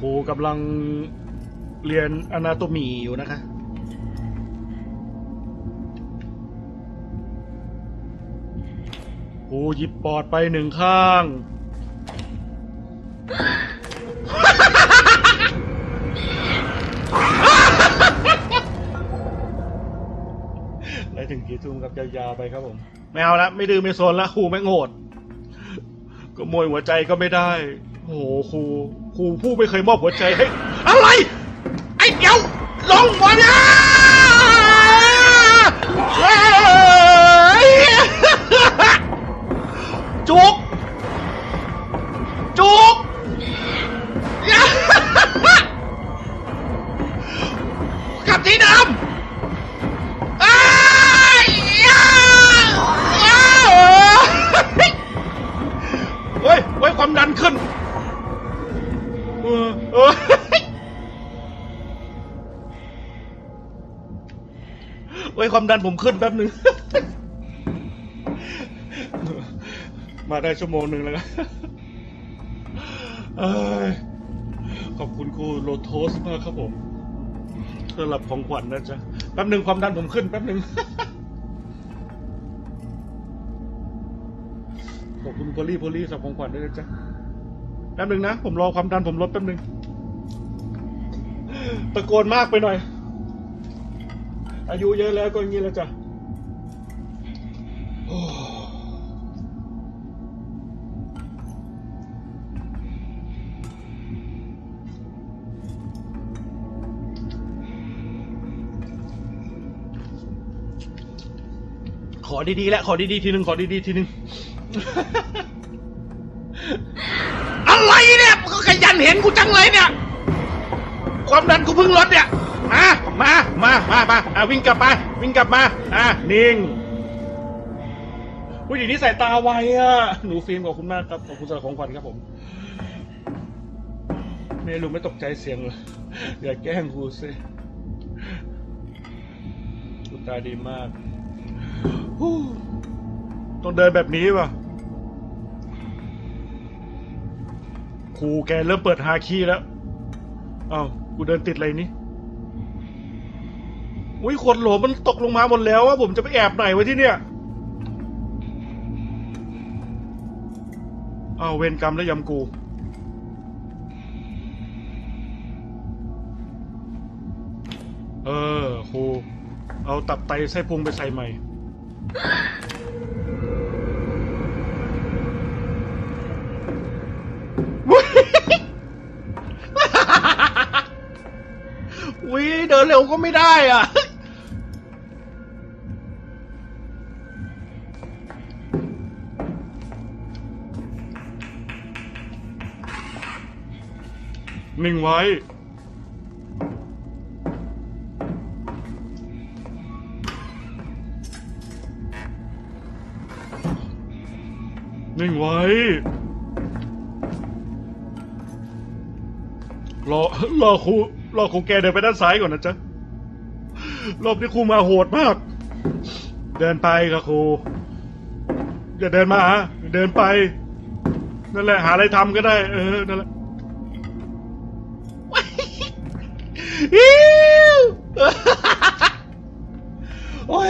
ครูกำลังเรียนอนาโตมีอยู่นะคะ ครูหยิบปอดไปหนึ่งข้างไล่ถึงกี่ทุ่มครับยาวๆไปครับผม ไม่เอาละไม่ดื้อไม่โซนละครูแม่โหดก็มวยหัวใจก็ไม่ได้ โอ้โหครูครูผู้ไม่เคยมอบหัวใจให้ อะไร ไอ้เดี๋ยวลงมาเนี่ยเฮ้ยจุกจุก เฮ้ยความดันผมขึ้นแป๊บหนึ่งมาได้ชั่วโมงหนึ่งแล้วครับเอ้ยขอบคุณครูโลโทสมากครับผมสำหรับของขวัญนะจ๊ะ แป๊บหนึ่งความดันผมขึ้นแป๊บหนึ่งขอบคุณโพลี่โพลี่สำหรับของขวัญด้วยนะจ๊ะ แป๊บหนึ่งนะ ผมรอความดันผมลดแป๊บหนึ่งตะโกนมากไปหน่อย อายุเยอะแล้วก็อย่างนี้แล้วจ้ะขอดีๆแล้วขอดีๆทีหนึ่งขอดีๆทีหนึ่งอะไรเนี่ยก็ขยันเห็นกูจังเลยเนี่ย ความดันกูเพิ่งลดเนี่ย มามามามามาอะวิ่งกลับมาวิ่งกลับมาอะนิ่งผู้หญิงที่สายตาไวอะหนูฟิล์มขอบคุณมากครับขอบคุณสำหรับของขวัญครับผมไม่รู้ไม่ตกใจเสียงเลยอย่าแกล้งกูสิกูตาดีมากต้องเดินแบบนี้ป่ะครูแกเริ่มเปิดฮาคีแล้วอ้าวกูเดินติดอะไรนี่ อุ้ยขวดโหลมันตกลงมาหมดแล้วว่าผมจะไปแอบไหนไว้ที่เนี่ยเอาเวรกรรมแล้วยำกู เออครูเอาตับไตไส้พุงไปใส่ใหม่อุ้ยเดินเร็วก็ไม่ได้อะ นิ่งไว้ นิ่งไว้ รอ รอครูรอครูแกเดินไปด้านซ้ายก่อนนะจ๊ะ รอบนี้ครูมาโหดมาก เดินไปค่ะครู อย่าเดินมาฮะเดินไป นั่นแหละ หาอะไรทำก็ได้ เออ นั่นแหละ อิ๊วโอ้